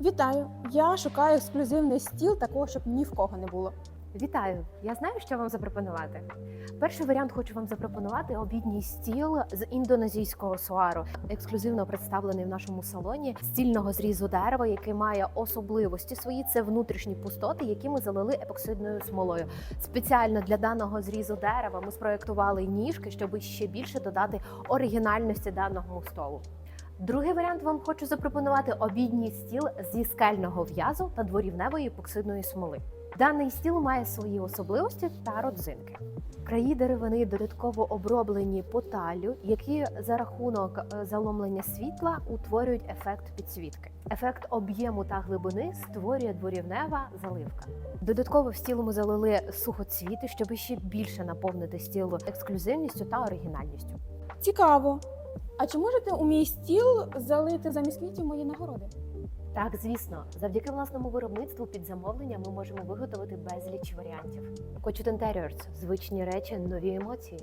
Вітаю! Я шукаю ексклюзивний стіл, такого, щоб ні в кого не було. Вітаю! Я знаю, що вам запропонувати. Перший варіант хочу вам запропонувати обідній стіл з індонезійського суару, ексклюзивно представлений в нашому салоні стільного зрізу дерева, який має особливості свої. Це внутрішні пустоти, які ми залили епоксидною смолою. Спеціально для даного зрізу дерева ми спроектували ніжки, щоб ще більше додати оригінальності даного столу. Другий варіант вам хочу запропонувати обідній стіл зі скельного в'язу та дворівневої епоксидної смоли. Даний стіл має свої особливості та родзинки. Краї деревини додатково оброблені поталлю, які за рахунок е, заломлення світла утворюють ефект підсвітки. Ефект об'єму та глибини створює дворівнева заливка. Додатково в стіл ми залили сухоцвіти, щоб ще більше наповнити стіл ексклюзивністю та оригінальністю. Цікаво. А чи можете у мій стіл залити замість квітів мої нагороди? Так, звісно, завдяки власному виробництву під замовлення ми можемо виготовити безліч варіантів. Кочут Interiors – звичні речі, нові емоції.